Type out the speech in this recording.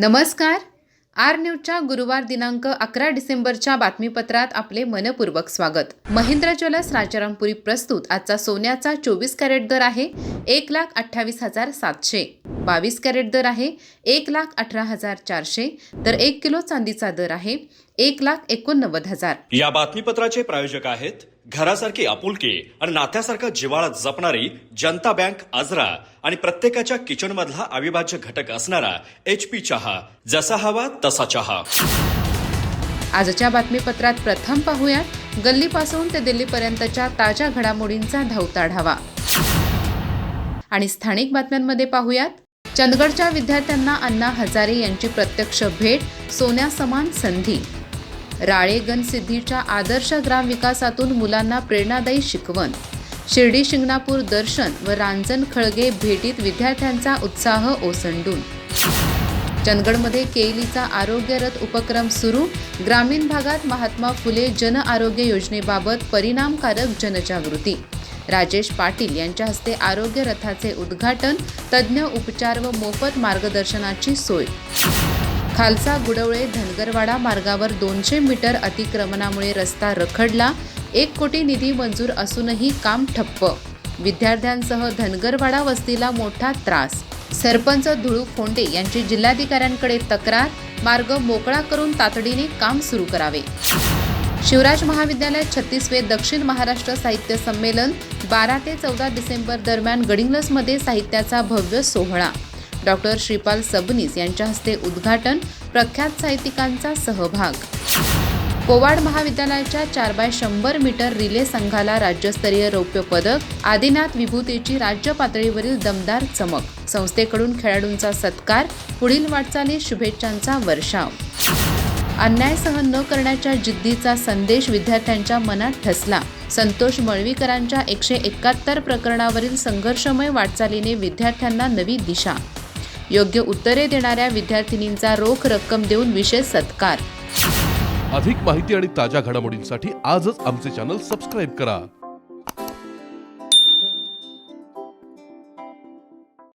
नमस्कार. आर न्यूजच्या गुरुवार दिनांक अकरा डिसेंबरच्या बातमीपत्रात आपले मनपूर्वक स्वागत. महिंद्रा ज्वेलर्स राजारामपुरी प्रस्तुत. आजचा सोन्याचा चोवीस कॅरेट दर आहे एक लाख अठ्ठावीस हजार सातशे. बावीस कॅरेट दर आहे एक लाख अठरा हजार चारशे. तर एक किलो चांदीचा दर आहे एक लाख एकोणनव्वद हजार. या बातमीपत्राचे प्रायोजक आहेत घरासारखी आपुलकी आणि नात्यासारखा जिवाळा जपणारी जनता बँक आजरा आणि प्रत्येकाच्या किचन मधला अविभाज्य घटक असणारा एच पी चहा जसा हवा तसा चहा. आजच्या बातमीपत्रात प्रथम पाहूयात गल्लीपासून ते दिल्लीपर्यंतच्या ताज्या घडामोडींचा धावता आढावा आणि स्थानिक बातम्यांमध्ये पाहूयात चंदगडच्या विद्यार्थ्यांना अण्णा हजारे यांची प्रत्यक्ष भेट सोन्यासमान संधी. राळेगण सिद्धीच्या आदर्श ग्राम विकासातून मुलांना प्रेरणादायी शिकवण. शिर्डी शिंगणापूर दर्शन व रांजण खळगे भेटीत विद्यार्थ्यांचा उत्साह ओसंडून. चंदगडमध्ये केईलीचा आरोग्य रथ उपक्रम सुरू. ग्रामीण भागात महात्मा फुले जन आरोग्य योजनेबाबत परिणामकारक जनजागृती. राजेश पाटील यांच्या हस्ते आरोग्य रथाचे उद्घाटन तज्ज्ञ उपचार व मोफत मार्गदर्शनाची सोय. खालसा गुडवळे धनगरवाडा मार्गावर दोनशे मीटर अतिक्रमणामुळे रस्ता रखडला. एक कोटी निधी मंजूर असूनही काम ठप्प. विद्यार्थ्यांसह धनगरवाडा वस्तीला मोठा त्रास. सरपंच धुळू फोंडे यांची जिल्हाधिकाऱ्यांकडे तक्रार. मार्ग मोकळा करून तातडीने काम सुरू करावे. शिवराज महाविद्यालयात छत्तीसवे दक्षिण महाराष्ट्र साहित्य संमेलन बारा ते चौदा डिसेंबर दरम्यान गडिंग्लसमध्ये साहित्याचा भव्य सोहळा. डॉक्टर श्रीपाल सबनीस यांच्या हस्ते उद्घाटन प्रख्यात साहित्यिकांचा सहभाग. कोवाड महाविद्यालयाच्या चार बाय शंभर मीटर रिले संघाला राज्यस्तरीय रौप्य पदक आदिनाथ विभूतीची राज्य पातळीवरील दमदार चमक संस्थेकडून खेळाडूंचा सत्कार पुढील वाटचाली शुभेच्छांचा वर्षाव. अन्याय सहन न करण्याच्या जिद्दीचा संदेश विद्यार्थ्यांच्या मनात ठसला. संतोष मळवीकरांच्या एकशे एकाहत्तर प्रकरणावरील संघर्षमय वाटचालीने विद्यार्थ्यांना नवी दिशा योग्य उत्तरे देणाऱ्या विद्यार्थिनींचा रोख रक्कम देऊन विशेष सत्कार. अधिक माहिती आणि ताज्या घडामोडींसाठी आजच आमचे चॅनल सबस्क्राईब करा.